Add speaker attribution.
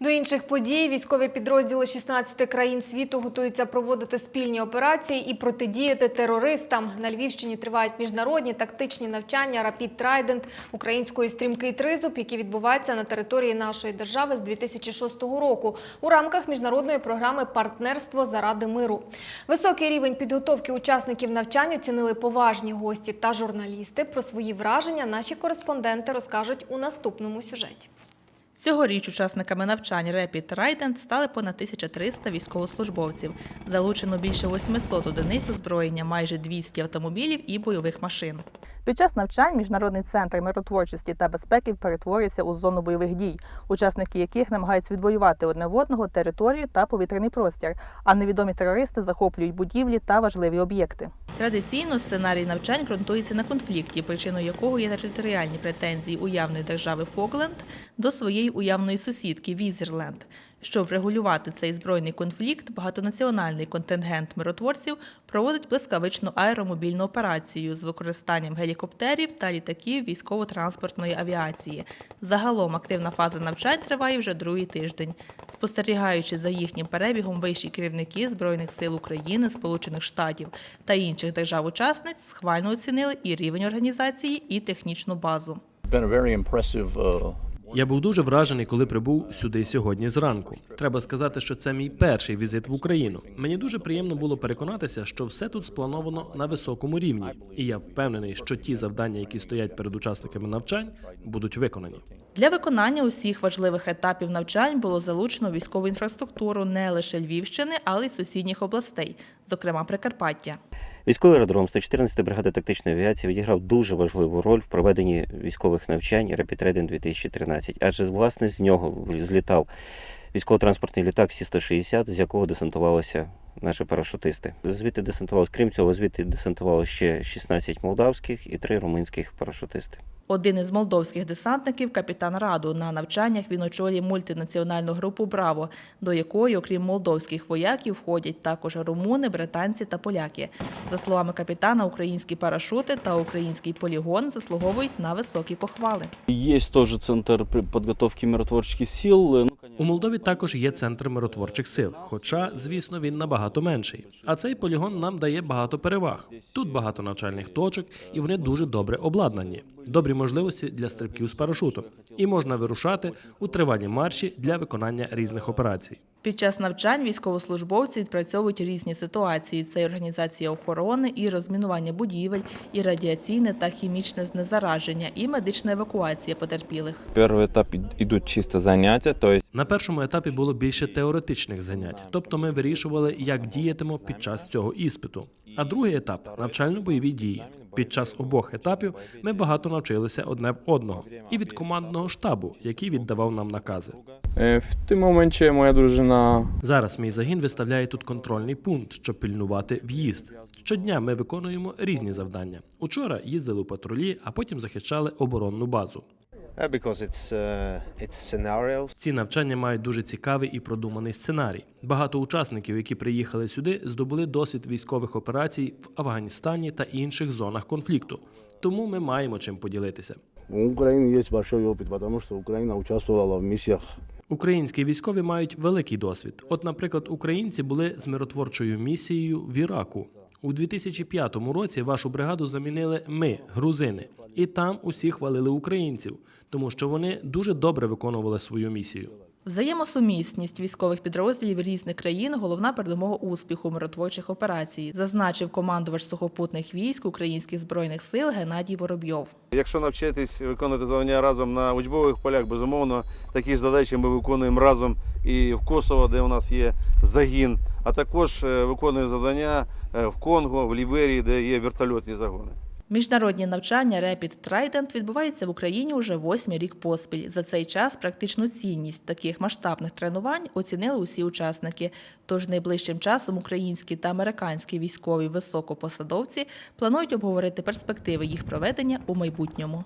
Speaker 1: До інших подій військові підрозділи 16 країн світу готуються проводити спільні операції і протидіяти терористам. На Львівщині тривають міжнародні тактичні навчання Rapid Trident української стрімкий тризуб, які відбуваються на території нашої держави з 2006 року у рамках міжнародної програми Партнерство заради миру. Високий рівень підготовки учасників навчань оцінили поважні гості та журналісти. Про свої враження наші кореспонденти розкажуть у наступному сюжеті.
Speaker 2: Цьогоріч учасниками навчань Rapid Trident стали понад 1300 військовослужбовців. Залучено більше 800 одиниць озброєння, майже 200 автомобілів і бойових машин. Під час навчань міжнародний центр миротворчості та безпеки перетворюється у зону бойових дій, учасники яких намагаються відвоювати одне в одного територію та повітряний простір, а невідомі терористи захоплюють будівлі та важливі об'єкти. Традиційно сценарій навчань ґрунтується на конфлікті, причиною якого є територіальні претензії уявної держави Фокленд до своєї уявної сусідки Візерленд. Щоб врегулювати цей збройний конфлікт, багатонаціональний контингент миротворців проводить блискавичну аеромобільну операцію з використанням гелікоптерів та літаків військово-транспортної авіації. Загалом активна фаза навчань триває вже другий тиждень. Спостерігаючи за їхнім перебігом, вищі керівники Збройних сил України, Сполучених Штатів та інших держав-учасниць схвально оцінили і рівень організації, і технічну базу.
Speaker 3: Я був дуже вражений, коли прибув сюди сьогодні зранку. Треба сказати, що це мій перший візит в Україну. Мені дуже приємно було переконатися, що все тут сплановано на високому рівні, і я впевнений, що ті завдання, які стоять перед учасниками навчань, будуть виконані.
Speaker 2: Для виконання усіх важливих етапів навчань було залучено військову інфраструктуру не лише Львівщини, але й сусідніх областей, зокрема Прикарпаття.
Speaker 4: Військовий аеродром 114-ї бригади тактичної авіації відіграв дуже важливу роль в проведенні військових навчань Rapid Trident 2013, адже власне з нього злітав військово-транспортний літак Сі-160, з якого десантувалися наші парашутисти. Звідти десантувалось, крім цього, звідти десантувалося ще 16 молдавських і 3 румунських парашутисти.
Speaker 2: Один із молдовських десантників, капітан Раду, на навчаннях він очолює мультинаціональну групу Браво, до якої, окрім молдовських вояків, входять також румуни, британці та поляки. За словами капітана, українські парашути та український полігон заслуговують на високі похвали.
Speaker 5: Есть тоже центр при- подготовки миротворческих сил.
Speaker 3: У Молдові також є центр миротворчих сил, хоча, звісно, він набагато менший. А цей полігон нам дає багато переваг. Тут багато навчальних точок, і вони дуже добре обладнані. Добрі можливості для стрибків з парашутом, і можна вирушати у тривалі марші для виконання різних операцій.
Speaker 2: Під час навчань військовослужбовці відпрацьовують різні ситуації: це і організація охорони, і розмінування будівель, і радіаційне та хімічне знезараження, і медична евакуація потерпілих.
Speaker 6: Первый этап ид- идут чисто занятия, то
Speaker 3: На першому етапі було більше теоретичних занять, тобто ми вирішували, як діятимо під час цього іспиту. А другий етап навчально-бойові дії. Під час обох етапів ми багато навчилися одне в одного і від командного штабу, який віддавав нам накази.
Speaker 6: В той момент моя дружина
Speaker 3: Зараз мій загін виставляє тут контрольний пункт, щоб пильнувати в'їзд. Щодня ми виконуємо різні завдання. Учора їздили у патрулі, а потім захищали оборонну базу.
Speaker 7: Uh, because it's uh, it's scenarios.
Speaker 3: Ці навчання мають дуже цікавий і продуманий сценарій. Багато учасників, які приїхали сюди, здобули досвід військових операцій в Афганістані та інших зонах конфлікту. Тому ми маємо чим поділитися.
Speaker 8: У Украины есть большой опыт, потому что Украина участвовала в миссиях
Speaker 3: Українські військові мають великий досвід. От, наприклад, українці були з миротворчою місією в Іраку. У 2005 році вашу бригаду замінили ми, грузини, і там усі хвалили українців, тому що вони дуже добре виконували свою місію.
Speaker 2: Взаємосумісність військових підрозділів різних країн головна передумова успіху миротворчих операцій, зазначив командувач сухопутних військ українських збройних сил Геннадій Воробйов.
Speaker 7: Якщо навчитись виконувати завдання разом на учбових полях, безумовно, такі ж задачі ми виконуємо разом і в Косово, де у нас є загін, а також е, виконуємо завдання е, в Конго, в Ліберії, де є вертольотні загони.
Speaker 2: Міжнародні навчання Rapid Trident відбуваються в Україні уже восьмий рік поспіль. За цей час практичну цінність таких масштабних тренувань оцінили усі учасники. Тож найближчим часом українські та американські військові високопосадовці планують обговорити перспективи їх проведення у майбутньому.